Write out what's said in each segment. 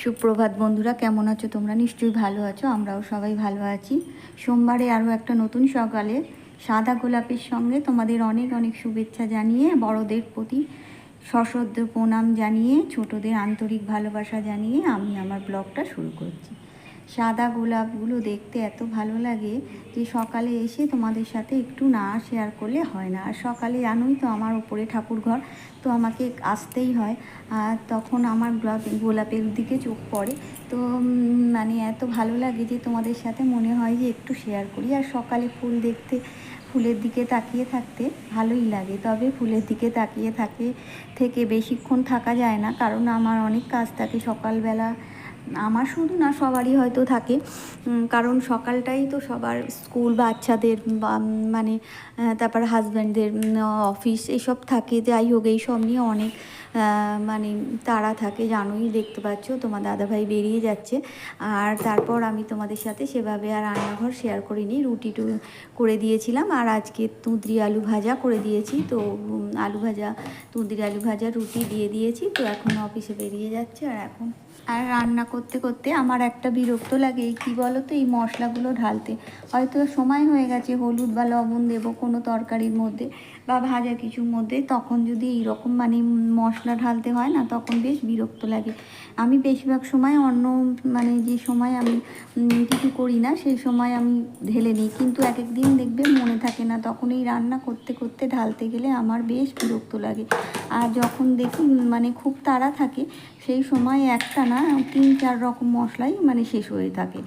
সুপ্রভাত বন্ধুরা, কেমন আছো তোমরা? নিশ্চয়ই ভালো আছো, আমরাও সবাই ভালো আছি। সোমবারে আরও একটা নতুন সকালে সাদা গোলাপের সঙ্গে তোমাদের অনেক অনেক শুভেচ্ছা জানিয়ে, বড়দের প্রতি সশ্রদ্ধ প্রণাম জানিয়ে, ছোটদের আন্তরিক ভালোবাসা জানিয়ে আমি আমার ব্লগটা শুরু করছি। সাদা গোলাপগুলো দেখতে এত ভালো লাগে যে সকালে এসে তোমাদের সাথে একটু না শেয়ার করলে হয় না। আর সকালে জানোই তো আমার ওপরে ঠাকুর ঘর, তো আমাকে আসতেই হয়। আর তখন আমার গোলাপ- গোলাপের দিকে চোখ পড়ে। তো মানে এত ভালো লাগে যে তোমাদের সাথে মনে হয় যে একটু শেয়ার করি। আর সকালে ফুল দেখতে, ফুলের দিকে তাকিয়ে থাকতে ভালোই লাগে। তবে ফুলের দিকে তাকিয়ে থাকে, থেকে বেশিক্ষণ থাকা যায় না। কারণ আমার অনেক কাজ থাকে সকালবেলা। আমার শুধু না সবারই হয়তো থাকে। কারণ সকালটাই তো সবার স্কুল বাচ্চাদের বা মানে তারপর হাজব্যান্ডদের অফিস এসব থাকে। যাই হোক, এইসব নিয়ে অনেক মানে তারা থাকে, জানোই, দেখতে পাচ্ছ, তোমার দাদাভাই বেরিয়ে যাচ্ছে। আর তারপর আমি তোমাদের সাথে সেভাবে আর রান্নাঘর শেয়ার করিনি, রুটি টু করে দিয়েছিলাম। আর আজকে তুঁদরি আলু ভাজা করে দিয়েছি। তো আলু ভাজা, তুঁদরি আলু ভাজা, রুটি দিয়ে দিয়েছি। তো এখন অফিসে বেরিয়ে যাচ্ছে। আর এখন, আর রান্না করতে করতে আমার একটা বিরক্ত লাগে। কি বলো তো এই মশলাগুলো ঢালতে। হয়তো সময় হয়ে গেছে, হলুদ বা লবণ দেবো কোনো তরকারির মধ্যে। বা ভাজা কিছুর মধ্যে, তখন যদি এইরকম মানে মশলা ঢালতে হয় না, তখন বেশ বিরক্ত লাগে। আমি বেশিরভাগ সময় অন্য মানে যে সময় আমি কিছু করি না, সেই সময় আমি ঢেলে নিই। কিন্তু এক এক দিন দেখবে মনে থাকে না, তখন এই রান্না করতে করতে ঢালতে গেলে আমার বেশ বিরক্ত লাগে। আর যখন দেখি মানে খুব তাড়া থাকে, সেই সময় একটা না তিন চার রকম মশলাই মানে শেষ হয়ে থাকে।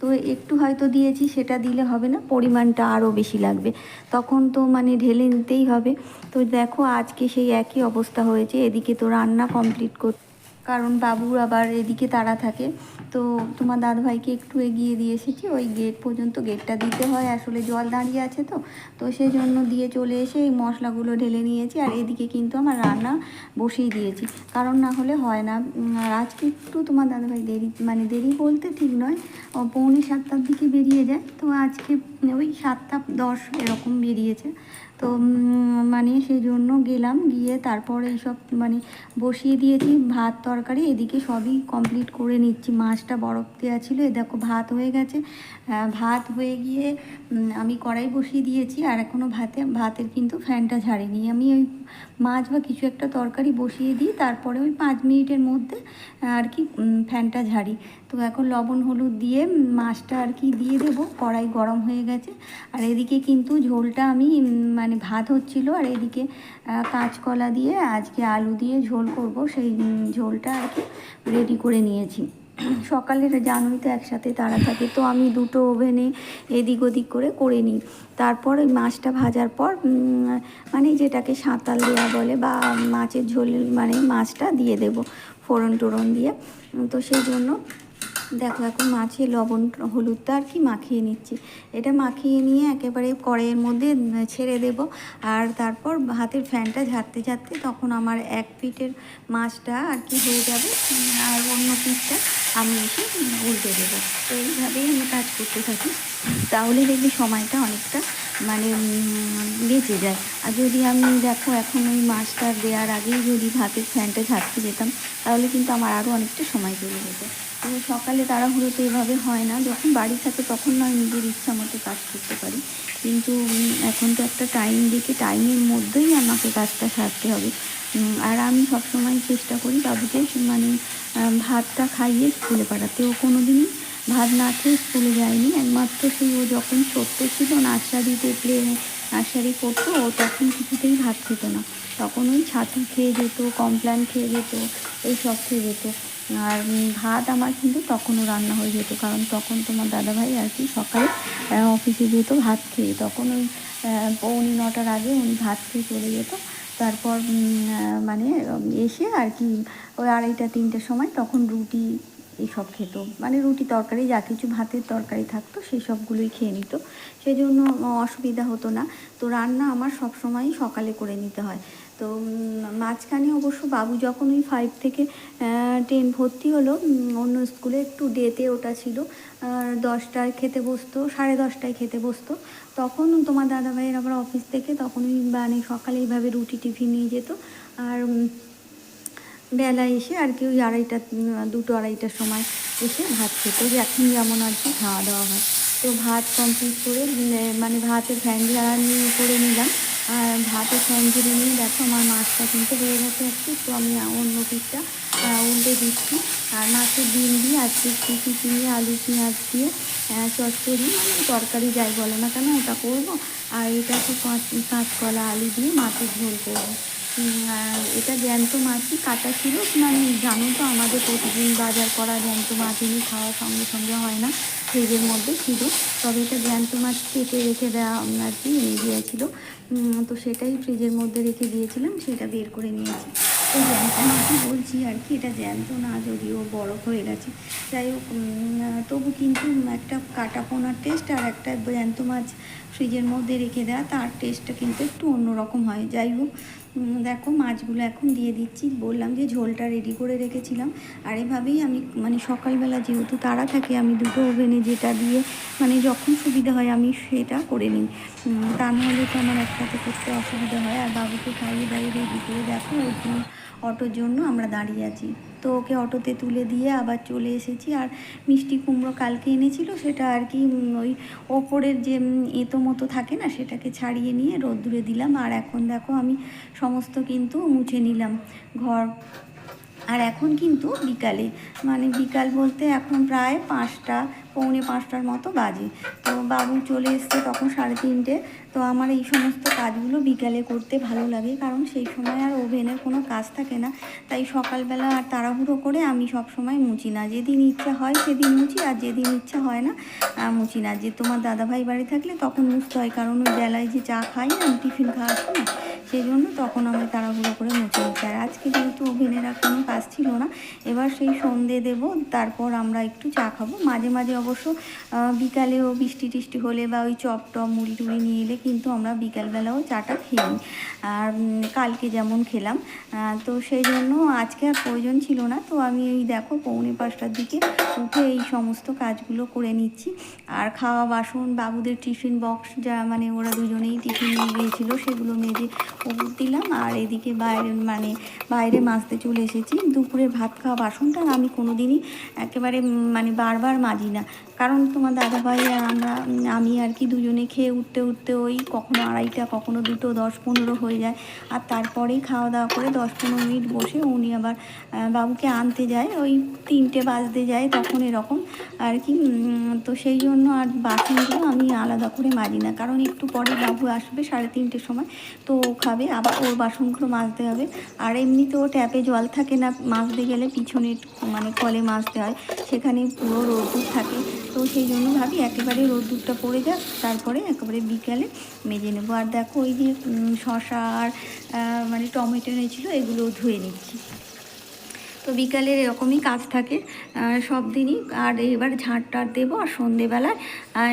তো একটু হয়তো দিয়েছি, সেটা দিলে হবে না, পরিমাণটা আরও বেশি লাগবে। তখন তো মানে ঢেলে নিতেই হবে। তো দেখো, আজকে সেই একই অবস্থা হয়েছে, এদিকে তো রান্না কমপ্লিট কর কারণ বাবুর আবার এদিকে তারা থাকে। তো তোমার দাদাভাইকে একটু এগিয়ে দিয়ে এসেছি। ওই গেট পর্যন্ত গেটটা দিতে হয়। আসলে জল দাঁড়িয়ে আছে তো। তো সেই জন্য দিয়ে চলে এসে এই মশলাগুলো ঢেলে নিয়েছি। আর এদিকে কিন্তু আমার রান্না বসিয়ে দিয়েছি। কারণ না হলে হয় না। আর আজকে একটু তোমার দাদাভাই দেরি মানে দেরি বলতে ঠিক নয়। পৌনে সাতটার দিকে বেরিয়ে যায়। তো আজকে ওই সাতটা দশ এরকম বেরিয়েছে। তো মানে সেই জন্য গেলাম। গিয়ে তারপরে এইসব মানে বসিয়ে দিয়েছি। ভাত, তরকারি এদিকে সবই কমপ্লিট করে নিচ্ছি। মাছটা বরফ দেওয়া ছিল। এ দেখো ভাত হয়ে গেছে। ভাত হয়ে গিয়ে আমি কড়াই বসিয়ে দিয়েছি আর এখনও ভাতে, ভাতের কিন্তু ফ্যানটা ঝাড়িনি। আমি ওই মাছ বা কিছু একটা তরকারি বসিয়ে দিই, তারপরে ওই পাঁচ মিনিটের মধ্যে আর কি ফ্যানটা ঝাড়ি। তো এখন লবণ, হলুদ দিয়ে মাছটা আর কি দিয়ে দেবো। কড়াই গরম হয়ে গেছে। আর এদিকে কিন্তু ঝোলটা আমি মানে ভাত হচ্ছিল। আর এদিকে কাঁচকলা দিয়ে আজকে আলু দিয়ে ঝোল করব। সেই ঝোলটা আর কি রেডি করে নিয়েছি। সকালের জানোই তো একসাথে তারা থাকে তো আমি দুটো ওভেনে এদিক ওদিক করে করে নিই। তারপর ওই মাছটা ভাজার পর মানে যেটাকে সাঁতাল দেওয়া বলে বা মাছের ঝোল মানে মাছটা দিয়ে দেব ফোড়ন টোড়ন দিয়ে। তো সেই জন্য দেখো, এখন মাছে লবণ হলুদটা আর কি মাখিয়ে নিচ্ছি। এটা মাখিয়ে নিয়ে একেবারে কড়াইয়ের মধ্যে ছেড়ে দেব। আর তারপর হাতের ফ্যানটা ঝাড়তে ঝাড়তে তখন আমার এক পিঠের মাছটা আর কি হয়ে যাবে, আর অন্য পিঠটা আমি এসে উল্টে দেবো। তো এইভাবেই আমি কাজ করতে থাকি। তাহলে দেখবি সময়টা অনেকটা মানে বেঁচে যায়। আর যদি আমি, দেখো, এখন ওই মাছটা দেওয়ার আগেই যদি ভাতের ফ্যানটা ঝাড়তে যেতাম, তাহলে কিন্তু আমার আরও অনেকটা সময় চলে যেত। তো সকালে তাড়াহুড়ো তো এভাবে হয় না। যখন বাড়ি থাকে তখন নয়, নিজের ইচ্ছা মতো কাজ করতে পারি। কিন্তু এখন তো একটা টাইম দেখে টাইমের মধ্যেই আমাকে কাজটা সারতে হবে। আর আমি সবসময় চেষ্টা করি বাবুকে মানে ভাতটা খাইয়ে স্কুলে পাঠাতে। ও কোনো দিনই ভাত না খেয়ে স্কুলে যায়নি। একমাত্র সেই ও যখন ছোট্ট ছিল, নার্সারিতে প্লে নার্সারি করতো, ও তখন কিছুতেই ভাত খেত না। তখন ওই ছাতু খেয়ে যেত কমপ্ল্যান খেয়ে যেত, এইসব খেয়ে যেত। আর ভাত আমার কিন্তু তখনও রান্না হয়ে যেত। কারণ তখন তোমার দাদাভাই আর কি সকালে অফিসে যেত, ভাত খেয়ে। তখন ওই পৌনে নটার আগে উনি ভাত খেয়ে চলে যেত। তারপর মানে এসে আর কি ওই আড়াইটা, তিনটের সময় তখন রুটি এইসব খেত। মানে রুটি তরকারি, যা কিছু ভাতের তরকারি থাকতো সেই সবগুলোই খেয়ে নিত। সেই জন্য অসুবিধা হতো না। তো রান্না আমার সব সময়ই সকালে করে নিতে হয়। তো মাঝখানে অবশ্য বাবু যখন ওই ফাইভ থেকে টেন ভর্তি হলো অন্য স্কুলে একটু ডেতে ওটা ছিল দশটায় খেতে বসতো সাড়ে দশটায় খেতে বসতো। তখন তোমার দাদাভাইয়ের আবার অফিস থেকে তখন ওই মানে সকালে এইভাবে রুটি টিফিন নিয়ে যেত আর উম, বেলা এসে আর কি ওই আড়াইটা দুটো আড়াইটার সময় এসে ভাত খেতে। ওই এখন যেমন আর কি খাওয়া দাওয়া হয়। তো ভাত কমপ্লিট করে মানে ভাতের ফ্যান নিয়ে করে নিলাম। আর ফ্যান ঝেড়ে নিয়ে দেখো আমার মাছটা কিন্তু হয়ে গেছে একটু তো আমি অন্য পিঠটা উল্টে দিচ্ছি। আর মাছের ডিম দিয়ে আজকে একটু চিচিয়ে আলু পেঁয়াজ দিয়ে চচ্চড়ি মানে তরকারি যাই বলো না কেন ওটা করব। আর এটা তো কাঁচ- কাঁচকলা আলু দিয়ে মাছের ঝোল করব। এটা জ্যান্ত মাছই কাটা ছিল মানে জানো তো আমাদের প্রতিদিন বাজার করা জ্যান্ত মাছ এনে খাওয়ার সঙ্গে সঙ্গে হয় না ফ্রিজের মধ্যে ছিল। তবে এটা জ্যান্ত মাছ কেটে রেখে দেওয়া আর কি দিয়েছিল উম, তো সেটাই ফ্রিজের মধ্যে রেখে দিয়েছিলাম, সেটা বের করে নিয়েছি। তো জ্যান্ত মাছই বলছি আর কি, এটা জ্যান্ত না, যদিও বরফ হয়ে গেছে। যাই হোক তবু কিন্তু একটা কাটা পোনার টেস্ট আর একটা জ্যান্ত মাছ ফ্রিজের মধ্যে রেখে দেওয়া, তার টেস্টটা কিন্তু একটু অন্যরকম হয়। যাই হোক দেখো মাছগুলো এখন দিয়ে দিচ্ছি। বললাম যে ঝোলটা রেডি করে রেখেছিলাম। আর এভাবেই আমি মানে সকালবেলা যেহেতু তারা থাকে, আমি দুটো ওভেনে যেটা দিয়ে মানে যখন সুবিধা হয় আমি সেটা করে নিই। তা নাহলে তো আমার একসাথে করতে অসুবিধা হয়। আর বাবুকে খাইয়ে দাঁড়িয়ে রেডি করে দেখো জন্য অটোর জন্য আমরা দাঁড়িয়ে আছি। তো ওকে অটোতে তুলে দিয়ে আবার চলে এসেছি আর মিষ্টি কুমড়ো কালকে এনেছিল, সেটা আর কি ওই ওপরের যে এতো মতো থাকে না, সেটাকে ছাড়িয়ে নিয়ে রোদ্দুরে দিলাম। আর এখন দেখো আমি সমস্ত কিন্তু মুছে নিলাম। ঘর আর এখন কিন্তু বিকালে মানে বিকাল বলতে এখন প্রায় পাঁচটা, পৌনে পাঁচটার মতো বাজে। তো বাবু চলে এসছে তখন সাড়ে তিনটে। তো আমার এই সমস্ত কাজগুলো বিকালে করতে ভালো লাগে, কারণ সেই সময় আর ওভেনের কোনো কাজ থাকে না। তাই সকালবেলা আর তাড়াহুড়ো করে আমি সব সময় মুছি না। যেদিন ইচ্ছা হয় সেদিন মুচি আর যেদিন ইচ্ছা হয় না মুছি না। যে তোমার দাদাভাই বাড়ি থাকলে তখন মুছতে হয়, কারণ ওই বেলায় যে চা খাই না টিফিন খাওয়ার সময় সেই জন্য তখন আমি তাড়াহুড়ো করে মুছে নিচ্ছি আর আজকে যেহেতু ওভেনের আর কোনো কাজ ছিল না, এবার সেই সন্ধে দেব, তারপর আমরা একটু চা খাব। মাঝে মাঝে অবশ্য বিকালেও বৃষ্টি টিষ্টি হলে বা ওই চপ টপ মুড়ি টুড়ি নিয়ে এলে কিন্তু আমরা বিকালবেলাও চাটা খেয়ে নিই আর কালকে যেমন খেলাম তো সেই জন্য আজকে আর প্রয়োজন ছিল না। তো আমি এই দেখো পৌনে পাঁচটার দিকে উঠে এই সমস্ত কাজগুলো করে নিচ্ছি। আর খাওয়া বাসন, বাবুদের টিফিন বক্স যা মানে ওরা দুজনেই টিফিন নিয়ে গিয়েছিল, সেগুলো মেজে উপর দিলাম আর এদিকে বাইরে মানে বাইরে মাজতে চলে এসেছি। দুপুরে ভাত খাওয়া বাসনটা আমি কোনো দিনই একেবারে মানে বারবার মাজি না। কারণ তোমার দাদাভাই আর আমরা আমি আর কি দুজনে খেয়ে উঠতে উঠতে ওই কখনো আড়াইটা, কখনো দুটো, দশ পনেরো হয়ে যায়। আর তারপরেই খাওয়া দাওয়া করে দশ পনেরো মিনিট বসে উনি আবার বাবুকে আনতে যায়। ওই তিনটে বাজতে যায় তখন এরকম আর কি তো সেই জন্য আর বাসনগুলো আমি আলাদা করে মাজি না। কারণ একটু পরে বাবু আসবে সাড়ে তিনটের সময়, তো ও খাবে, আবার ওর বাসনগুলো মাজতে হবে। আর এমনিতেও ট্যাপে জল থাকে না, মাজতে গেলে পিছনে মানে কলে মাজতে হয়। সেখানে পুরো রোদ্দুর থাকে। তো সেই জন্য ভাবি একেবারে রোদ্দুরটা পড়ে যাক, তারপরে একেবারে বিকালে মেজে নেব। আর দেখো ওই যে শসা আর মানে টমেটো এনেছিলো, এগুলো ধুয়ে নিচ্ছি। তো বিকালের এরকমই কাজ থাকে সব দিনই। আর এবার ঝাঁট টাট দেবো আর সন্ধেবেলায়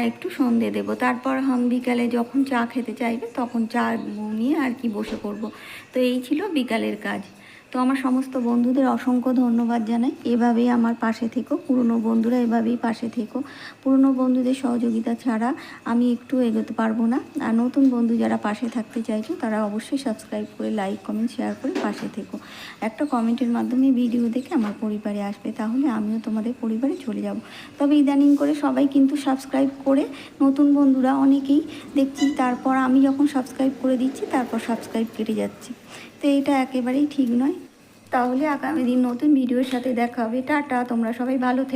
একটু সন্ধে দেবো। তারপর হাম বিকালে যখন চা খেতে চাইবে, তখন চা নিয়ে আর কি বসে পড়ব। তো এই ছিল বিকালের কাজ। তো আমার সমস্ত বন্ধুদের অসংখ্য ধন্যবাদ জানাই। এভাবেই আমার পাশে থেকো। পুরনো বন্ধুরা এভাবেই পাশে থেকো। পুরনো বন্ধুদের সহযোগিতা ছাড়া আমি একটু এগোতে পারব না। আর নতুন বন্ধু যারা পাশে থাকতে চাইছো, তারা অবশ্যই সাবস্ক্রাইব করে লাইক কমেন্ট শেয়ার করে পাশে থেকো। একটা কমেন্টের মাধ্যমে ভিডিও দেখে আমার পরিবারে আসবে। তাহলে আমিও তোমাদের পরিবারে চলে যাব। তবে ইদানিং করে সবাই কিন্তু সাবস্ক্রাইব করে নতুন বন্ধুরা অনেকেই দেখছি। তারপর আমি যখন সাবস্ক্রাইব করে দিচ্ছি, তারপর সাবস্ক্রাইব কেটে যাচ্ছে। তো এটা একেবারেই ঠিক নয়। তাহলে আগামী দিন নতুন ভিডিওর সাথে দেখা হবে। টাটা, তোমরা সবাই ভালো থেকো।